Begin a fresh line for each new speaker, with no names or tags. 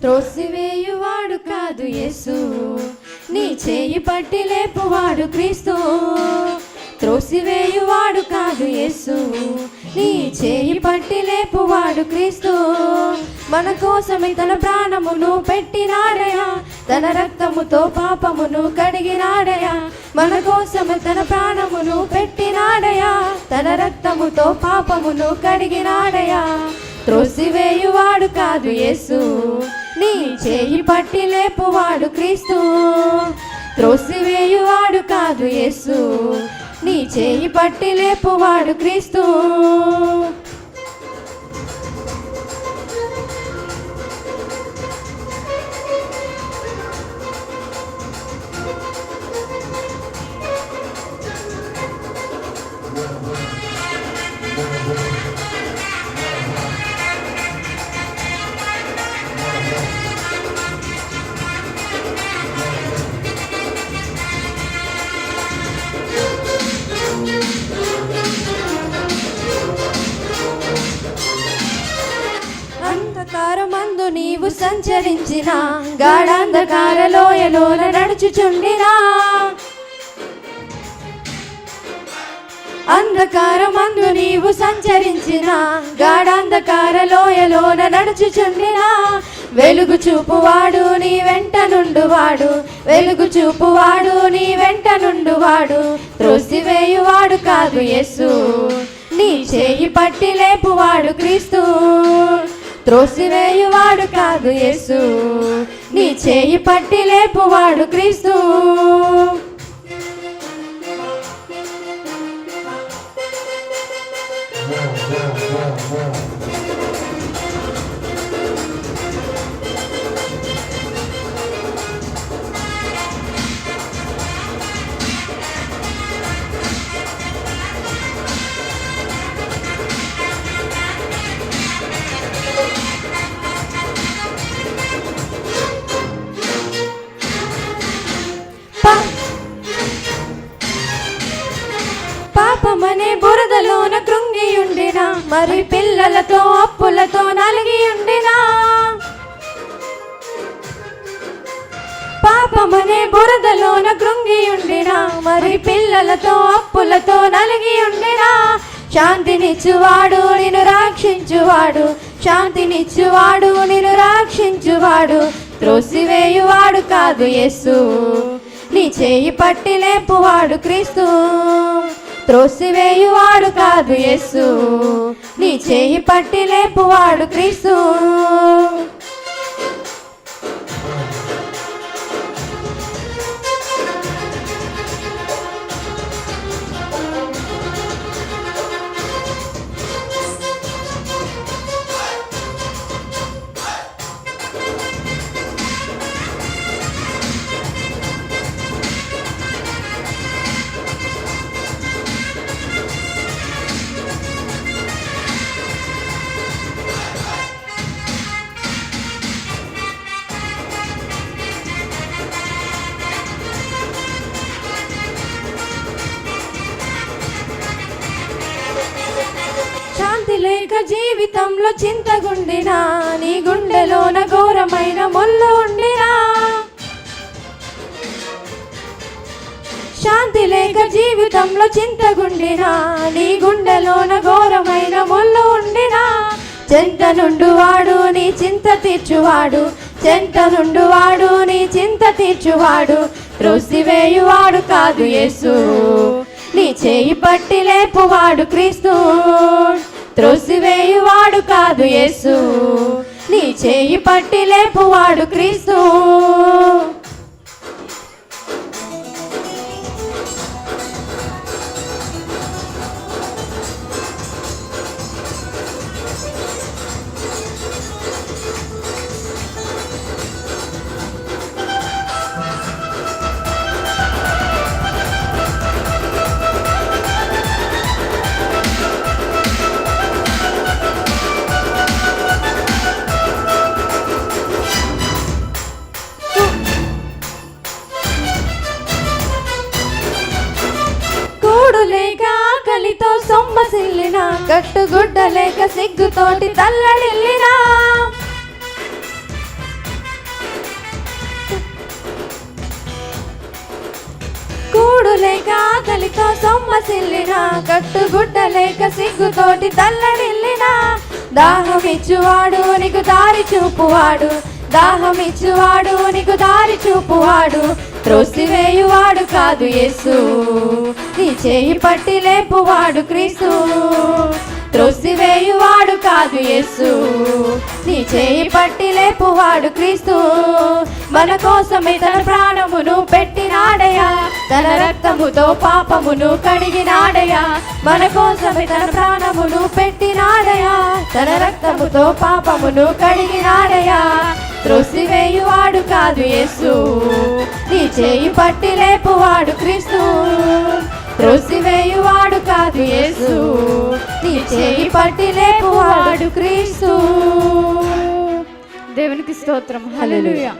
త్రోసివేయువాడు కాదు యేసు. నీ చేయి పట్టి లేపువాడు క్రీస్తు. త్రోసివేయువాడు కాదు యేసు. నీ చేయి పట్టి లేపువాడు క్రీస్తు. మన కోసమే తన ప్రాణమును పెట్టినాడయా తన రక్తముతో పాపమును కడిగినాడయా మన కోసమే తన ప్రాణమును పెట్టినాడయా తన రక్తముతో పాపమును కడిగినాడయా త్రోసివేయువాడు కాదు యేసు. నీ చేయి పట్టి లేపువాడు క్రీస్తు. త్రోసివేయువాడు కాదు యేసు. నీ చేయి పట్టి లేపువాడు క్రీస్తు. నీవు సంచరించిన గాఢాంధకార లోయలోన నడుచుచుండినా. అంధకారమందు నీవు సంచరించిన గాఢాంధకార లోయలోన నడుచుచుండిన. వెలుగు చూపువాడు నీ వెంట నుండువాడు వెలుగు చూపువాడు నీ వెంట నుండువాడు త్రోసివేయువాడు కాదు యేసు. నీ చేయి పట్టి లేపువాడు క్రీస్తు. త్రోసివేయువాడు కాదు యేసు. నీ చేయి పట్టి లేపువాడు క్రీస్తు. మరి పిల్లలతో అప్పులతో నలిగియుండిన పాపమనే బురదలోన ఉండినా. మరి పిల్లలతో అప్పులతో నలిగియుండిన శాంతినిచ్చువాడు నిన్ను రక్షించువాడు. శాంతినిచ్చువాడు నిన్ను రక్షించువాడు. త్రోసివేయువాడు కాదు యేసు. నీ చేయి పట్టి లేపువాడు క్రీస్తు. త్రోసివేయువాడు కాదు యేసు. నీ చేయి పట్టి లేపువాడు క్రీస్తు. ఇక జీవితంలో చింతగుండినా నీ గుండెలోన ఘోరమైన ముళ్ళు ఉండినా. శాంతి లేక జీవితంలో చింతగుండినా నీ గుండెలోన ఘోరమైన ముళ్ళు ఉండినా. చెంత నుండు వాడు నీ చింత తీర్చువాడు. చెంత నుండు వాడు నీ చింత తీర్చువాడు. త్రోసివేయువాడు కాదు యేసు. నీ చేయి పట్టి లేపువాడు క్రీస్తు. త్రోసివేయువాడు కాదు యేసు. నీ చేయి పట్టి లేపువాడు క్రీస్తు. కట్టుగుడ్డలేక సిగ్గుతోటి తల్లడిల్లినా. లేక ఆకలితో సొమ్మసిల్లినా కట్టుగుడ్డలేక సిగ్గుతోటి తల్లడిల్లినా. దాహమిచ్చువాడు నీకు దారి చూపువాడు దాహమిచ్చువాడు నీకు దారి చూపువాడు. త్రోసివేయువాడు కాదు యేసు. నీ చేయి పట్టి లేపువాడు క్రీస్తు. త్రోసివేయువాడు కాదు యేసు. నీ చేయి పట్టి లేపువాడు క్రీస్తు. మన కోసమే తన ప్రాణమును పెట్టినాడయా తన రక్తముతో పాపమును కడిగినాడయా మన కోసమే తన ప్రాణమును పెట్టినాడయా తన రక్తముతో పాపమును కడిగినాడయా త్రోసివేయువాడు కాదు యేసు. నీ చేయి పట్టి లేపువాడు క్రీస్తు. త్రోసివేయువాడు కాదు యేసు. నీ చేయి పట్టి లేపువాడు క్రీస్తు.
దేవునికి స్తోత్రం. హల్లెలూయా.